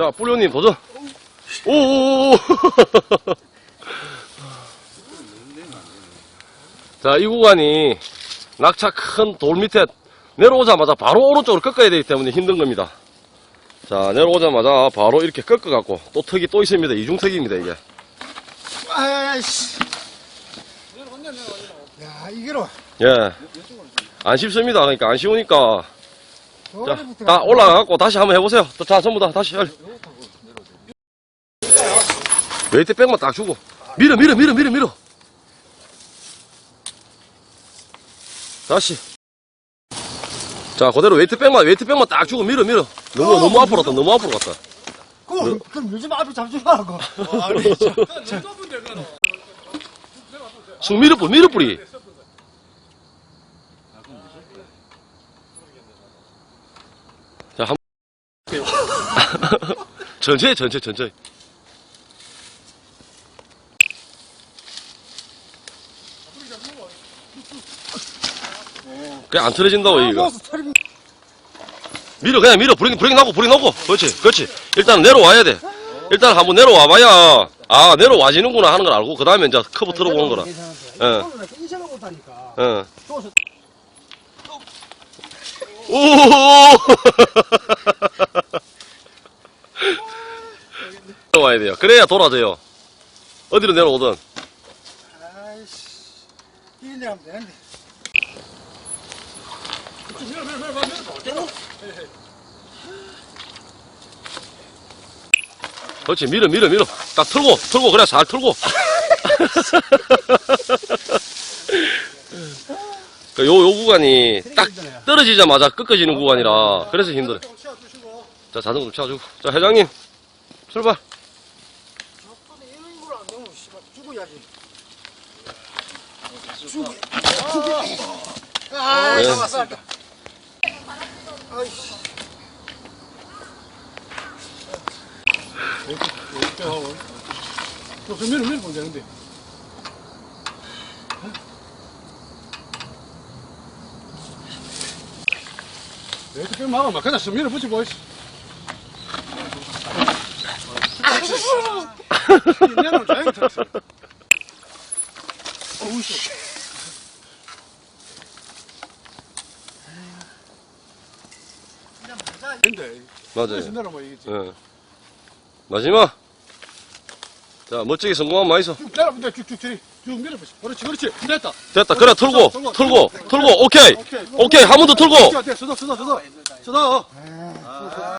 자, 뿌리오님 도전. 오오오. 자, 이 구간이 낙차 큰 돌 밑에 내려오자마자 바로 오른쪽으로 꺾어야 되기 때문에 힘든 겁니다. 자, 내려오자마자 바로 이렇게 꺾어갖고 또 턱이 또 있습니다. 이중턱입니다, 이게. 아이씨. 야, 이게로. 예. 안 쉽습니다. 그러니까 안 쉬우니까. 자, 저기부터 다 올라가갖고 다시 한번 해보세요. 또 자, 전부 다 다시. 빨리. 웨이트 백만 딱 주고. 밀어, 밀어, 밀어, 밀어, 밀어. 다시. 자, 그대로 웨이트 백만, 웨이트 백만 딱 주고 밀어, 밀어. 너무, 너무 앞으로 갔다, 너무 앞으로 갔다. 그럼, 그럼 요즘 앞에 잡지 말고. 쑥 밀어 뿌리, 밀어 뿌리. 자, 한 천천히, 천천히, 천천히. 그냥 안 틀어진다고, 이거. 털이 밀어, 그냥 밀어. 브레이크, 브레이크 나고, 브레이크 나고. 그렇지, 그렇지. 일단 내려와야 돼. 일단 한번 내려와 봐야, 아, 내려와지는구나 하는 걸 알고, 그 다음에 이제 커브 틀어보는 거라. 괜찮은데. 예. 누워서 오! 내려와야 돼요. 그래야 돌아져요. 어디로 내려오든. 아이씨. 이래 하면 되는데. 그렇지, 밀어, 밀어, 밀어. 딱 틀고, 틀고, 그래, 잘 틀고. 그 요, 요 구간이 딱 떨어지자마자 꺾어지는 구간이라, 그래서 힘들어. 자, 자전거 좀 채워주고. 자, 회장님, 출발. 이런 걸안 되면 씨발 죽어야지. 죽어. 죽어. 아, 네. 잡았습니다. 아이씨. 저 밀어 밀어 보면 되는데. 왜 이렇게 막아 막 그냥 좀 밀어 붙이고 있어. 어우 씨. 근데 맞아요. 내려봐 이게. 예. 마지막. 자, 멋지게 성공한 마이소. 쭉 내려본다 쭉쭉 쭉 밀어보시. 그렇지 그렇지 됐다. 됐다. 그래, 틀고, 틀고, 틀고, 틀고. 틀고, 오케이. 오케이. 오케이, 한 번더 틀고. 돼, 돼, 서다 서다 서다 서다.